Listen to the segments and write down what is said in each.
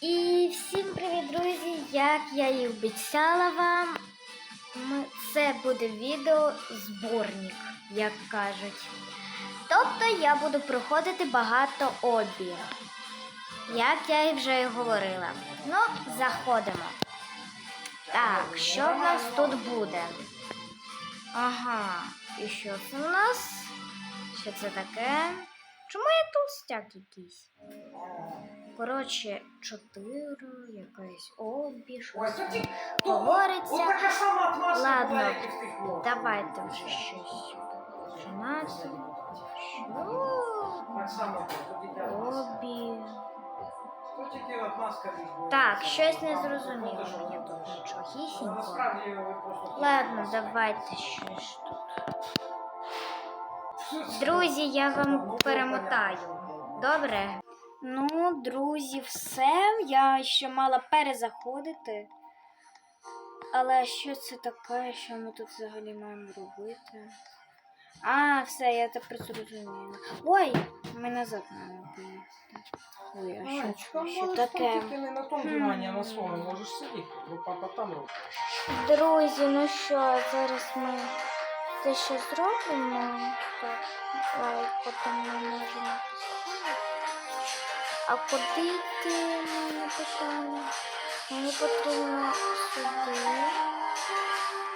І всім привіт, друзі! Як я і обіцяла вам, це буде відео зборник, як кажуть. Тобто я буду проходити багато обі. Як я і вже і говорила. Ну, заходимо. Так, що в нас тут буде? Ага, і що це у нас? Що це таке? Чому я толстяк якийсь? Коротше, чотири, якась обі, щось Ой, там тоді говориться. Ладно, давайте вже щось. Атмосфера. Обі. Так, щось не зрозуміло Ну, тут хочете? нічого. Ну. Ладно, давайте щось тут. Друзі, я вам перемотаю. Добре? Ну, друзі, все. Я ще мала перезаходити. Але що це таке, що ми тут взагалі маємо робити? А, все, я тепер зрозуміла. Ой, ми назад маємо поїхати. Ой, а що, ще можеш таке? там не на тому дивані, а на своєму можеш сидіти, бо папа там робить. Друзі, ну що, зараз ми це ще зробимо. Так, потім ми можемо. А куди йти мене питання? Мені потрібно сюди.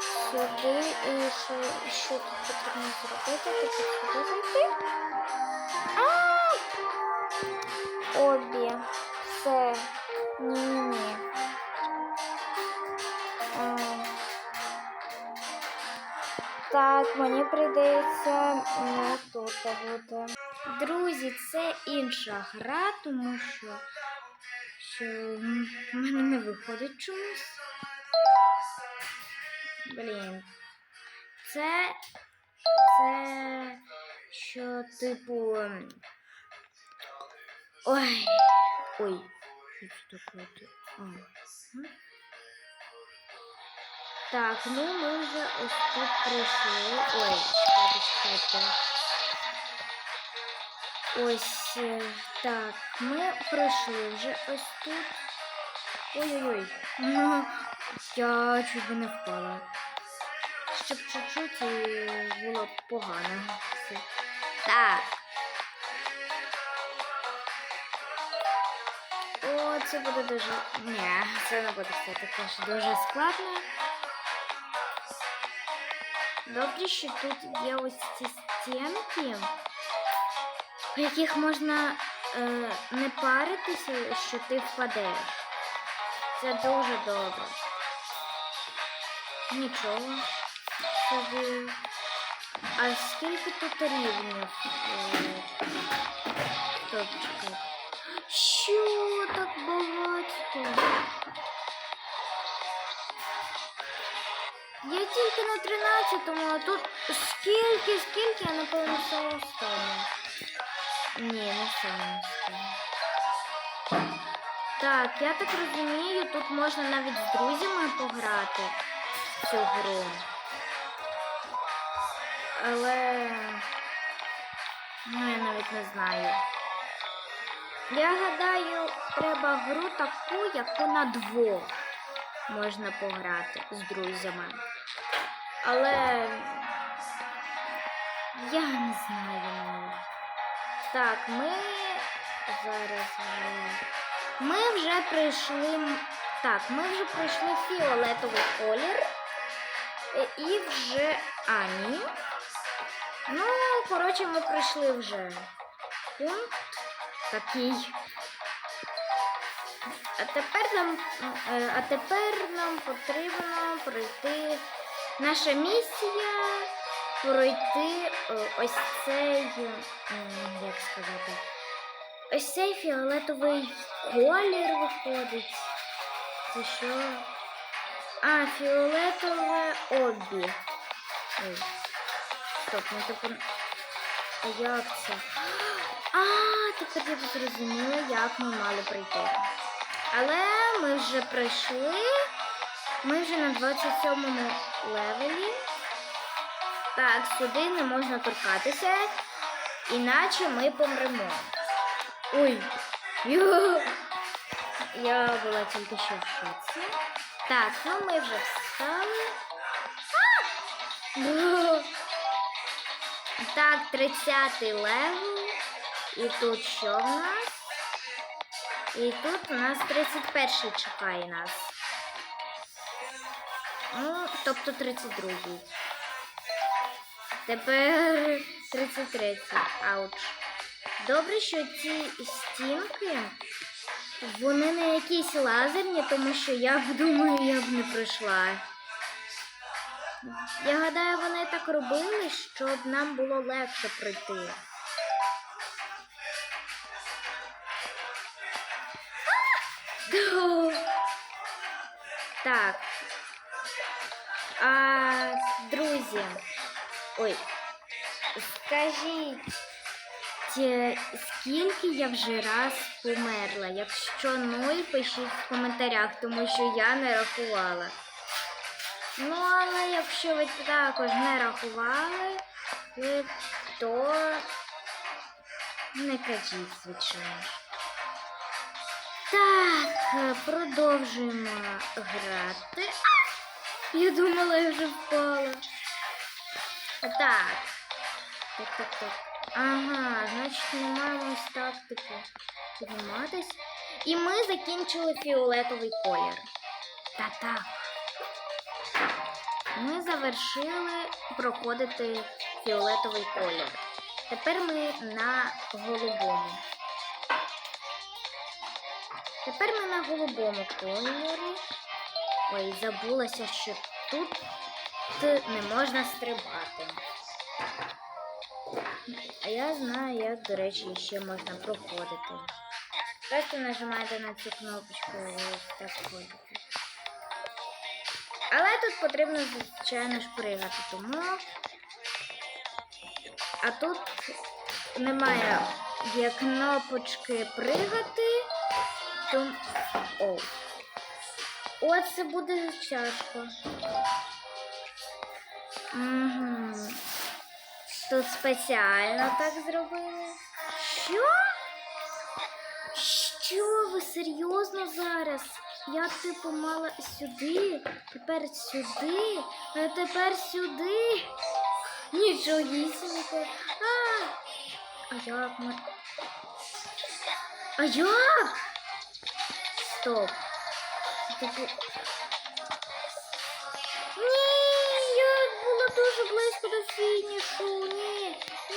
Сюди і що, що тут потрібно зробити? Тут сюди зайти. А! Обі. Все. Ні-ні-ні. Так, мені прийдеться не тут бути. Друзі, це інша гра, тому що, що в мене не виходить чомусь. Блін. Це. Це. Що, типу. Ой. Ой. Що це таке? А. Так, ну ми вже ось тут прийшли. Ой, чекайте, чекайте. Ось е, так, ми пройшли вже ось тут. Ой-ой-ой. Ну, я чуть би не впала. Щоб чуть-чуть і було погано. Все. Так. О, це буде дуже. Ні, це не буде все таке ж дуже складно. Добре, що тут є ось ці стінки, по яких можна е, не паритися, що ти впадеш. Це дуже добре. Нічого. Собі. А скільки тут рівнів? Е, Стоп. Що так багато? Я тільки на 13-му, а тут скільки, скільки, я напевно все останнє. Ні, не саме. Так, я так розумію, тут можна навіть з друзями пограти в цю гру. Але ну я навіть не знаю. Я гадаю, треба гру таку, яку на двох можна пограти з друзями. Але я не знаю. Так, ми зараз ми вже пройшли. м- Так, ми вже пройшли фіолетовий колір. Е, І вже. А, ні. Ну, коротше, ми пройшли вже пункт такий. А тепер нам, е, а тепер нам потрібно пройти наша місія пройти е, ось цей, як сказати, ось цей фіолетовий колір виходить. Це що? А, фіолетове обі. Ой. Стоп, ну тепер. А як це? А, тепер я зрозуміла, як ми мали пройти. Але ми вже пройшли. Ми вже на 27 левелі. Так, сюди не можна торкатися, іначе ми помремо. Ой. Йо. Я була тільки що в шоці. Так, ну ми вже встали. Так, 30-й левел. І тут що в нас? І тут у нас 31 чекає нас. Ну, тобто 32. Тепер 33. Ауч. Добре, що ці стінки, вони не якісь лазерні, тому що я б думаю, я б не пройшла. Я гадаю, вони так робили, щоб нам було легше пройти. Так. А, друзі, ой, скажіть, скільки я вже раз померла? Якщо нуль, пишіть в коментарях, тому що я не рахувала. Ну, але якщо ви також не рахували, то не кажіть, звичайно. Так, продовжуємо грати. Я думала, я вже впала. Так. Так, так, так. Ага, значить, ми маємо так типу підніматись. І ми закінчили фіолетовий колір. Та так. Ми завершили проходити фіолетовий колір. Тепер ми на голубому. Тепер ми на голубому кольорі. Ой, забулася, що тут не можна стрибати. А я знаю, як, до речі, ще можна проходити. Просто нажимаєте на цю кнопочку і так ходите. Але тут потрібно, звичайно ж, пригати, тому. А тут немає є кнопочки пригати. То... О. О, це буде тяжко. Угу. Тут спеціально так зробили. Що? Що ви серйозно зараз? Я типу мала сюди, тепер сюди, а тепер сюди. Нічогісінько. А, а як ми? А як? Стоп. Типу... близько до фінішу. Ні, ні,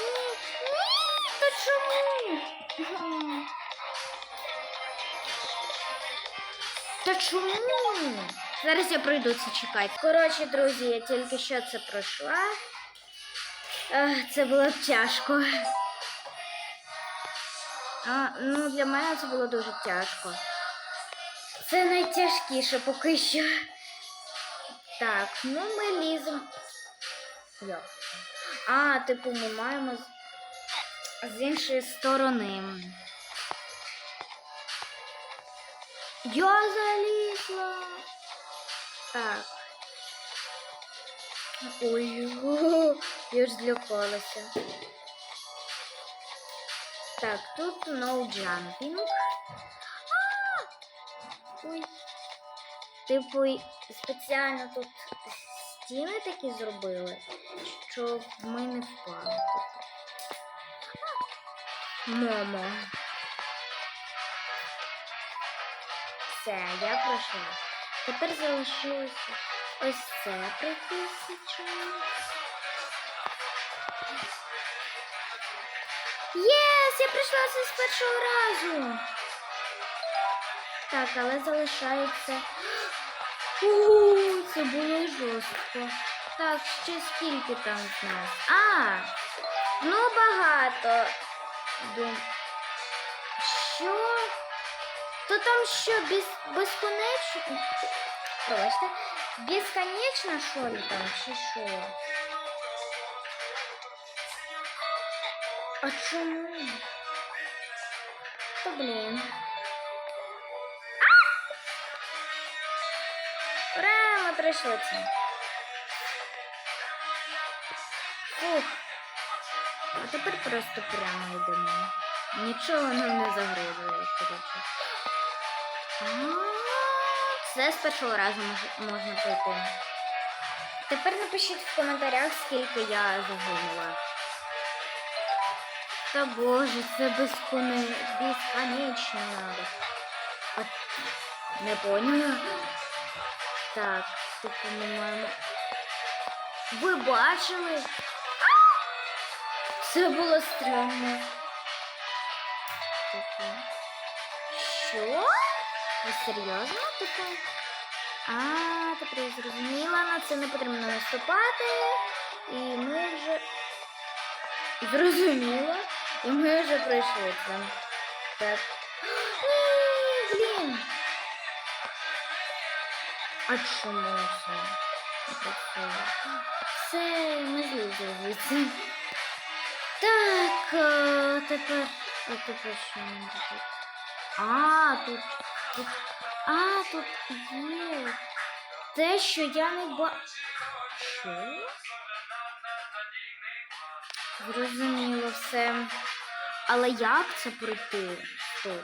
ні, та чому? Та чому? Зараз я пройду це чекати. Коротше, друзі, я тільки що це пройшла. Це було тяжко. А, ну, для мене це було дуже тяжко. Це найтяжкіше поки що. Так, ну ми ліземо. Як? А, типу, ми маємо з, з іншої сторони. Я залізла. Так. Ой, я ж злякалася. Так, тут no jumping. А! Ой. Типу, спеціально тут стіни такі зробили, щоб ми не впали. Типу. Момо. Все, я пройшла. Тепер залишилося ось це пройти звичайно. Єс! Я пройшла це з першого разу. Так, але залишається. О, це було жорстко. Так, ще скільки там з нас? А! Ну багато. Дум... Що? То там що, без... безконечно? Пробачте. Безконечно, що ли там, чи що? А чому? То блін. Це. Фух. А тепер просто прямо йдемо. Нічого нам не загрожує, коротше. Це з першого разу можна пройти. Тепер напишіть в коментарях, скільки я загинула. Та боже, це безконечно. Не поняла. Так, типу ми маємо. Ви бачили? Це було странно. Типу. Що? Ви серйозно типу? А, тепер я зрозуміла, на це не потрібно наступати. І ми вже зрозуміло. І ми вже пройшли це. Так. А чому це? працює? Ми злізли. Так, е, тепер. А тепер що нам робити? А, тут, тут. А, тут є. Те, що я не ба. Що? Зрозуміло все. Але як це пройти? Стоп.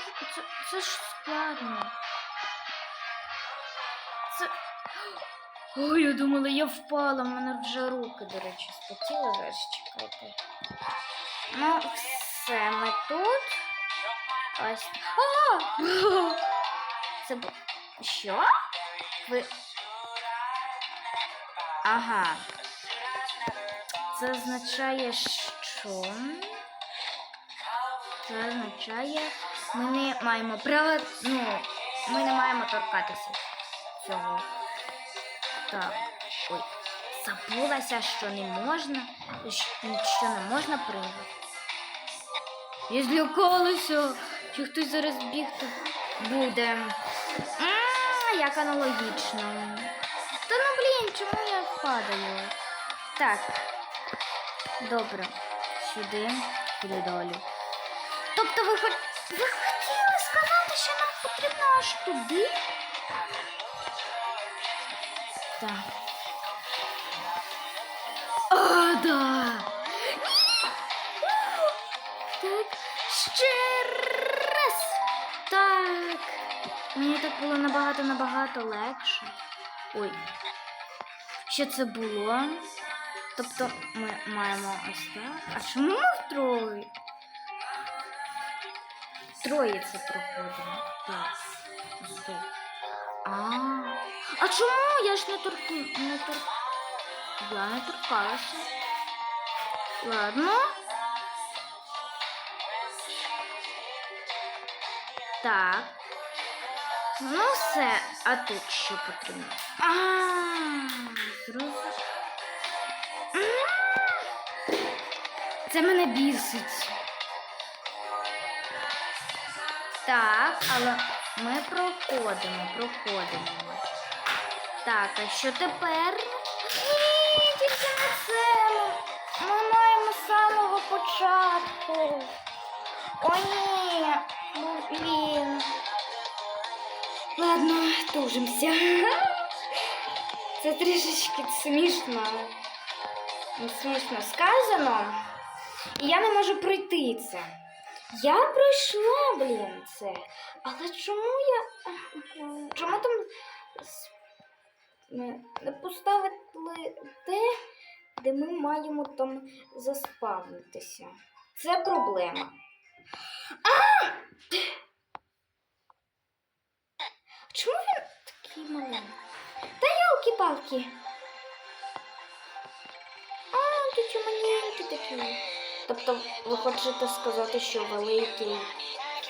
Це. Це, це ж складно. Це. Ой, я думала, я впала, в мене вже руки, до речі, спотіли. Зараз чекайте. Ну, все, ми тут. Ось. А! Це бу... Що? Ви. Ага. Це означає, що. Це означає, ми не маємо права. Ну, ми не маємо торкатися цього. Так. Ой. Забулася, що не можна. Що не можна пригати. Я злякалася, що хтось зараз бігти буде. М, Як аналогічно. Та ну блін, чому я впадаю? Так. Добре. Сюди, куди далі. Тобто ви хоч. Ви хотіли сказати, що нам потрібно аж туди? Так. А, да. Так, ще раз. Так. Мені так було набагато набагато легше. Ой. Що це було? Тобто ми маємо ось так. А чому ми втроє? Троє це проходимо. Так. А, а чому я ж не торку не тор... Я не торкалася. Ладно. Так. Ну все, а тут що потрібно? А, зрозуміло. Це мене бісить. Так, але ми проходимо, проходимо. Так, а що тепер? Ні, тільки не це. Ми маємо з самого початку. О, ні. Блін. Ладно, тужимося. Це трішечки смішно. Смішно сказано. І я не можу пройти це. Я пройшла, блін, це. Але чому я. Чому там не поставили те, де ми маємо там заспавнитися? Це проблема. А! Чому він такий маленький? Та ялки-палки. А, ти чому маленький такий? Тобто ви хочете сказати, що великий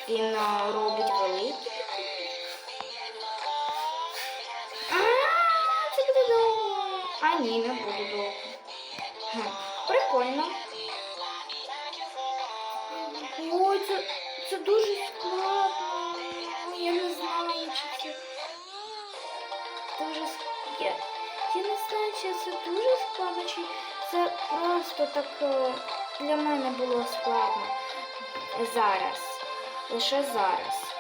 він робить великий? А, це буде. А ні, не буде довго. Прикольно. Ой, це, це дуже складно. Я не знаю, чи це дуже ск- я, я не знаю, чи це дуже складно, чи це просто так е, для мене було складно. Зараз. Лише зараз.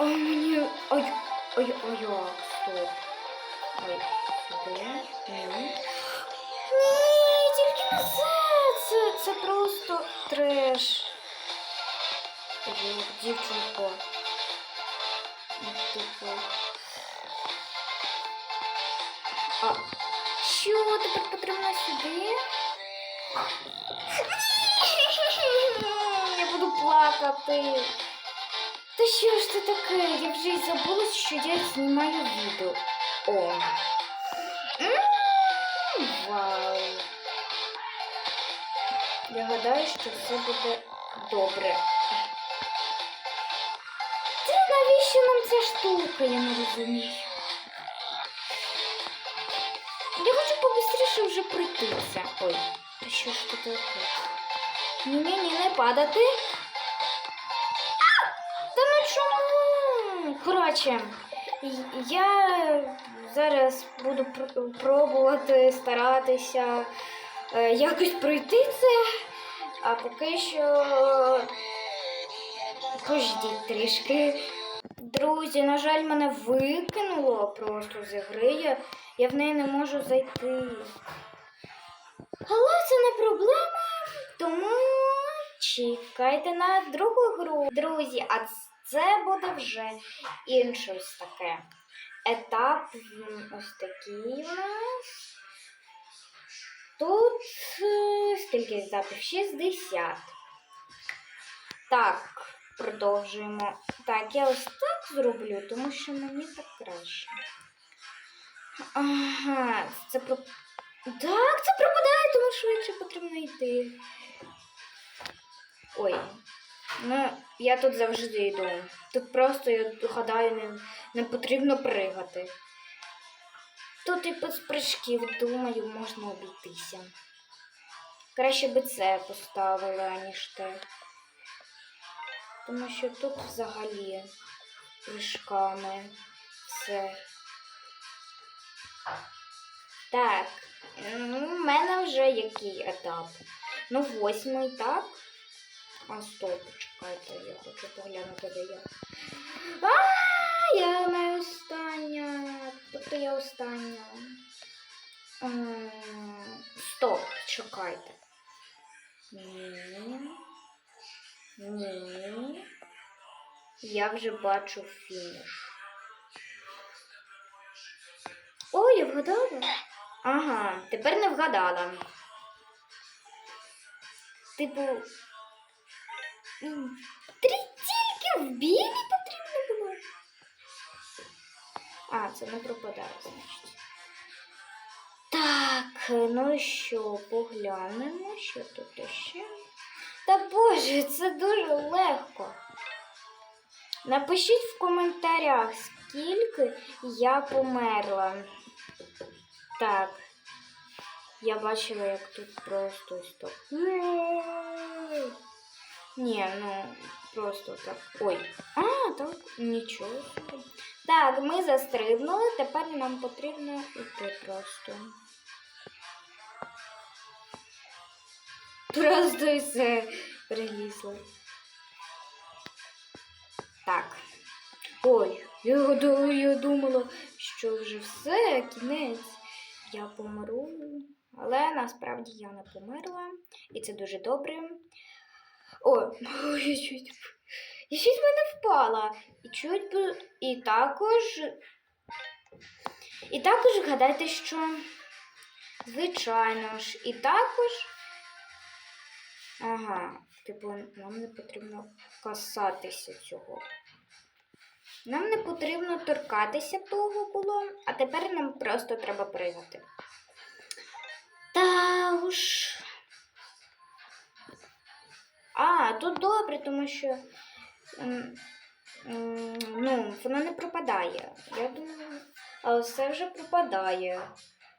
Ой, мені. Ой, ой, ой, ой, стоп. Ой, сюди. Ні. Ні! ну це, це, це просто треш. Дівчинко. Типу. А що тепер потрібно сюди? Я буду плакати. Та що ж це таке? Я вже й забула, що я знімаю відео. О. Вау. Я гадаю, що все буде добре. Та навіщо нам ця штука, я не розумію. Я хочу побыстріше вже пройтися. Ой, та що ж тут таке? Ні-ні-ні, не падати. А! Та ну чому? Коротше, я зараз буду пр- пробувати старатися е, якось пройти це, а поки що пождіть трішки. Друзі, на жаль, мене викинуло просто з ігри. Я, я в неї не можу зайти. Але це не проблема, тому чекайте на другу гру. Друзі, а це буде вже інше ось таке. Етап ось такий у нас. Тут е, скільки етапів? 60. Так, продовжуємо. Так, я ось так зроблю, тому що мені так краще. Ага, це. Так, це пропадає, тому швидше потрібно йти. Ой. Ну, я тут завжди йду. Тут просто, я гадаю, не, не потрібно пригати. Тут і без прыжків, думаю, можна обійтися. Краще би це поставила, ніж те. Тому що тут взагалі прыжками все. Так, ну, в мене вже який етап? Ну, восьмий, так? А стоп, чекайте, я хочу поглянути, де я. А, я не остання. Тобто я остання. Стоп, чекайте. Ні. Ні. Я вже бачу фініш. О, я вгадала. Ага, тепер не вгадала. Типу. м, Три тільки в білі потрібно було. А, це не пропадає, значить. Так, ну що, поглянемо, що тут ще. Та боже, це дуже легко. Напишіть в коментарях, скільки я померла. Так. Я бачила, як тут просто так. Ні, ну просто так. Ой. А, так, нічого. Так, ми застрибнули, тепер нам потрібно йти просто. Просто і все прилізло. Так. Ой, я думала, що вже все, кінець. Я помру. Але насправді я не померла. І це дуже добре. О, я чуть. Я чуть мене впала. І чуть і також. І також гадайте, що. Звичайно ж, і також. Ага, типу, нам не потрібно касатися цього. Нам не потрібно торкатися того було, а тепер нам просто треба пригати. Та уж. А, тут добре, тому що ну, воно не пропадає. Я думаю, а все вже пропадає.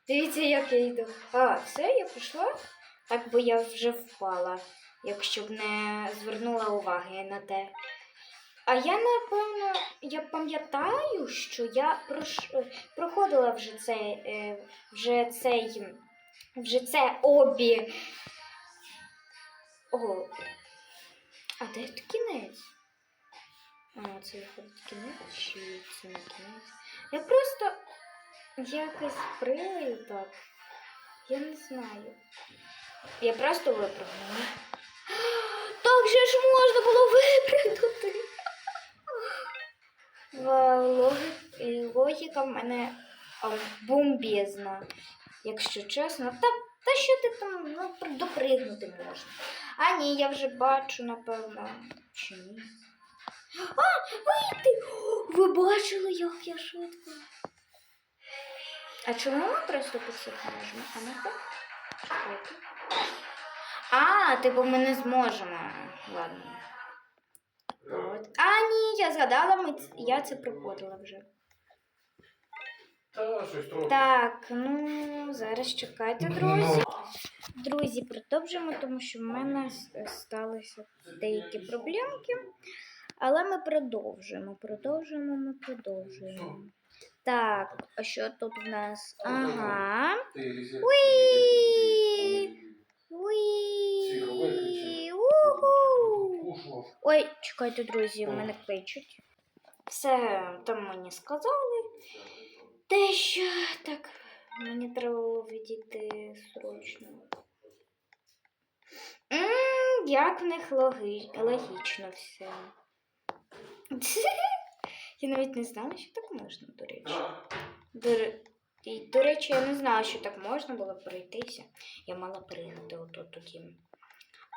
Дивіться, як я йду. А, все, я пішла? Так би я вже впала, якщо б не звернула уваги на те. А я, напевно, я пам'ятаю, що я прош... проходила вже цей, е, вже цей, вже це обі. О, а де тут кінець? А, це виходить кінець чи це не кінець? Я просто якось прилаю так. Я не знаю. Я просто випрыгнула. Так же ж можна було випрыгнути. І логіка в мене а, бомбезна. Якщо чесно, та, та що ти там ну, допригнути можна. А ні, я вже бачу, напевно. Чи ні? А, вийти! Ви бачили, як я швидко. А чому ми просто посипаємо? А ну-ка. А, типу ми не зможемо. Ладно. От. А, ні, я згадала, ми ц- я це проходила вже. Та щось трохи. Так, ну зараз чекайте, друзі. Друзі, продовжимо, тому що в мене с- сталися деякі проблемки. Але ми продовжуємо, продовжуємо, ми продовжуємо. Так, а що тут в нас? Ага. Уі! Уі! Уху! Ой, чекайте, друзі, мене кличуть. Все там мені сказали. Те, що так, мені треба було відійти срочно. м як в них логи... логічно все. Я навіть не знала, що так можна, до речі. До, і, до речі, я не знала, що так можна було пройтися. Я мала пригати отут тоді.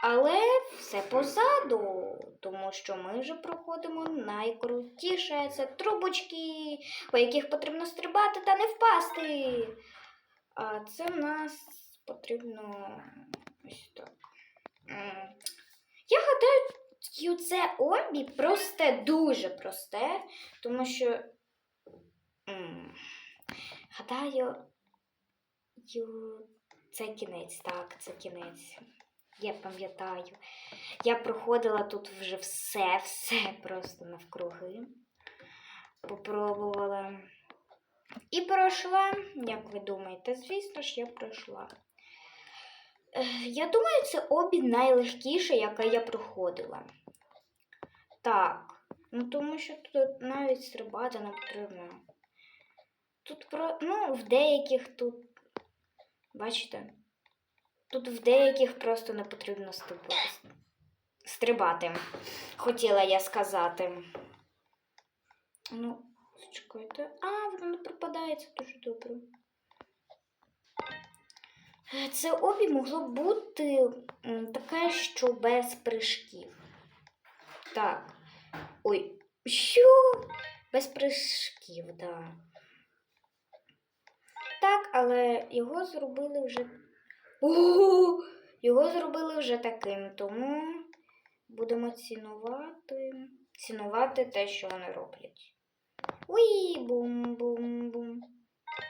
Але все позаду, тому що ми вже проходимо найкрутіше це трубочки, по яких потрібно стрибати та не впасти. А це в нас потрібно ось так. Я гадаю, це обі просте, дуже просте, тому що. Гадаю, це кінець, так, це кінець. Я пам'ятаю. Я проходила тут вже все, все просто навкруги. Попробувала. І пройшла, як ви думаєте, звісно ж, я пройшла. Е, Я думаю, це обід найлегкіше, яке я проходила. Так. Ну, тому що тут навіть стрибати не потрібно. Тут про. Ну, в деяких тут. Бачите? Тут в деяких просто не потрібно стрибати. Хотіла я сказати. Ну, чекайте. А, воно не пропадає, дуже добре. Це обі могло бути таке, що без прыжків. Так. Ой, що? Без прыжків, так. Да. Так, але його зробили вже. О, його зробили вже таким, тому будемо цінувати, цінувати те, що вони роблять. Уї, бум-бум-бум.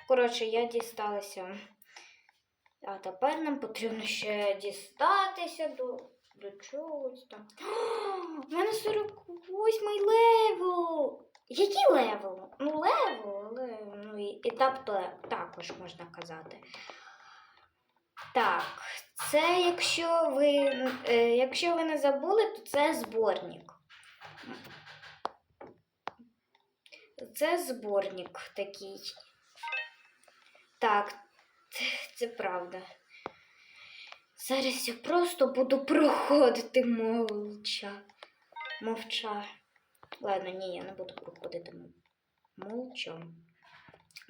Коротше, я дісталася. А тепер нам потрібно ще дістатися до, до чогось там. В мене 48 левел. Який левел? Ну, левел, але ну, етап також можна казати. Так, це якщо ви, е, якщо ви не забули, то це зборник. Це зборник такий. Так, це, правда. Зараз я просто буду проходити молча. Мовча. Ладно, ні, я не буду проходити молча.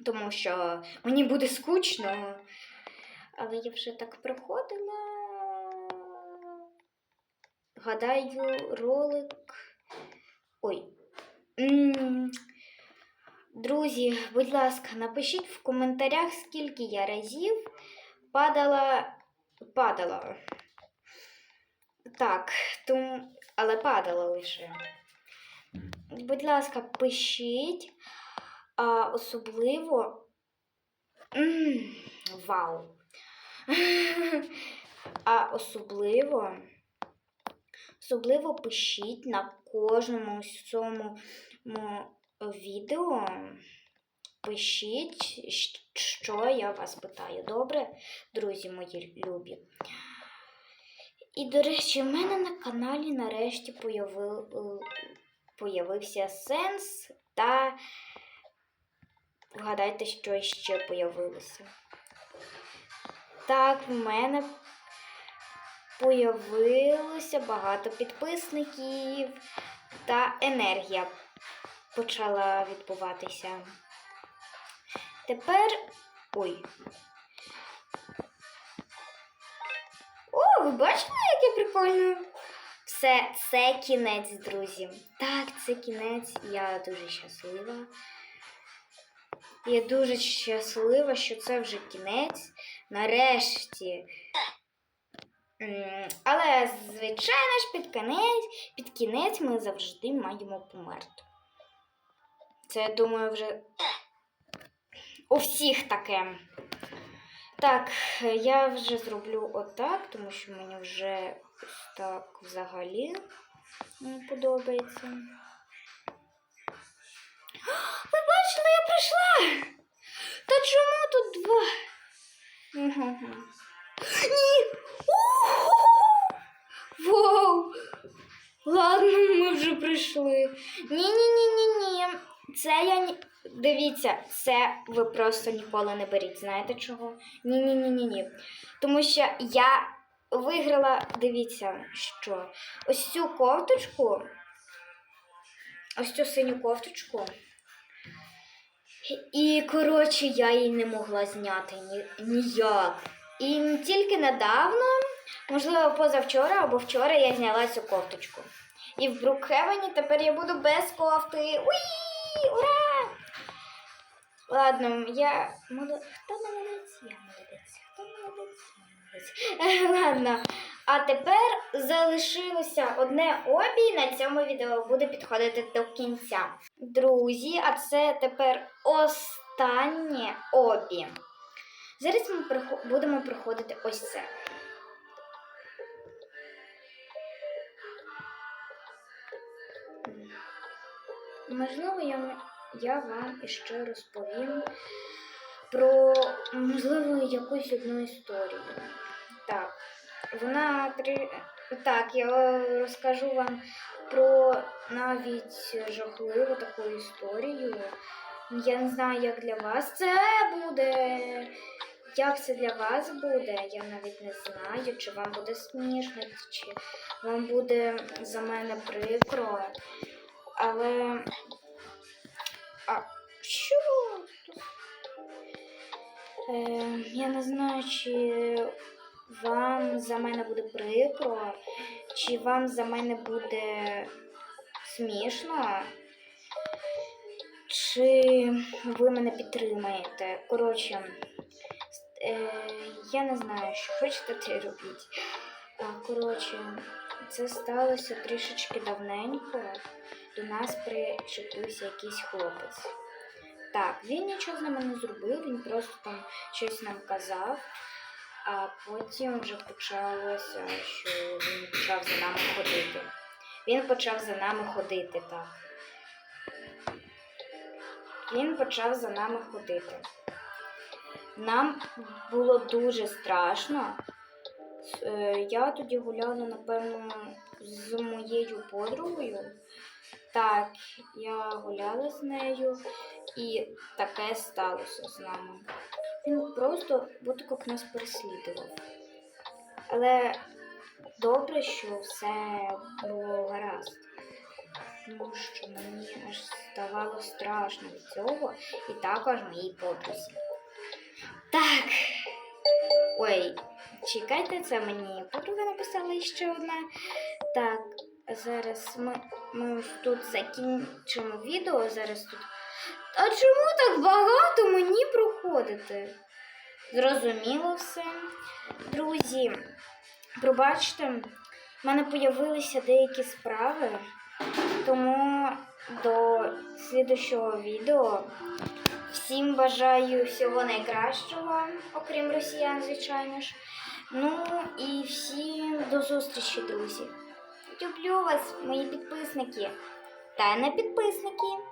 Тому що мені буде скучно. Але я вже так проходила. Гадаю, ролик. Ой. Друзі, будь ласка, напишіть в коментарях, скільки я разів падала. Падала. Так, тому... але падала лише. Будь ласка, пишіть. А, особливо. М, Вау. А особливо, особливо пишіть на кожному цьому відео. Пишіть, що я вас питаю. Добре, друзі мої любі. І, до речі, в мене на каналі нарешті появи, появився сенс та вгадайте, що ще появилося. Так, в мене появилося багато підписників та енергія почала відбуватися. Тепер. Ой. О, ви бачите, яке прикольно? Все, це кінець, друзі. Так, це кінець. Я дуже щаслива. Я дуже щаслива, що це вже кінець. Нарешті. Але, звичайно ж, під кінець, під кінець ми завжди маємо померти. Це, я думаю, вже у всіх таке. Так, я вже зроблю отак, тому що мені вже ось так взагалі не подобається. Ви бачили, я прийшла! Та чому тут два? Ні! Вау! Ладно, ми вже прийшли. Ні-ні-ні-ні-ні. Це я ні. Дивіться, це ви просто ніколи не беріть. Знаєте чого? Ні-ні-ні-ні-ні. Тому що я виграла, дивіться, що ось цю кофточку, ось цю синю кофточку. І, коротше, я її не могла зняти ні, ніяк. І тільки недавно, можливо, позавчора або вчора я зняла цю кофточку. І в Брукхевені тепер я буду без кофти. Уї! Ура! Ладно, я молодець? Я молодець. Хто молодець? Я молодець. Ладно. А тепер залишилося одне обі, і на цьому відео буде підходити до кінця. Друзі, а це тепер останнє обі. Зараз ми будемо проходити ось це. Можливо, я, я вам іще розповім про, можливо, якусь одну історію. Так, вона три. Так, я розкажу вам про навіть жахливу таку історію. Я не знаю, як для вас це буде. Як це для вас буде, я навіть не знаю, чи вам буде смішно, чи вам буде за мене прикро. Але. А що? Е, я не знаю, чи вам за мене буде прикро, чи вам за мене буде смішно, чи ви мене підтримаєте. Коротше, е, я не знаю, що хочете, те й робіть. А, коротше, це сталося трішечки давненько. До нас причепився якийсь хлопець. Так, він нічого з нами не зробив, він просто там щось нам казав, а потім вже почалося, що він почав за нами ходити. Він почав за нами ходити, так. Він почав за нами ходити. Нам було дуже страшно. Е, Я тоді гуляла, напевно, з моєю подругою. Так, я гуляла з нею, і таке сталося з нами. Він просто як нас переслідував. Але добре, що все було гаразд. Тому що мені аж ставало страшно від цього, і також моїй подрузі. Так. Ой, чекайте, це мені подруга написала ще одна. Так, зараз ми, ми тут закінчимо відео. Зараз тут. А чому так багато мені проходити? Зрозуміло все. Друзі, пробачте, в мене появилися деякі справи, тому до слідущого відео. Всім бажаю всього найкращого, окрім росіян, звичайно ж. Ну і всім до зустрічі, друзі. Люблю вас, мої підписники та не підписники.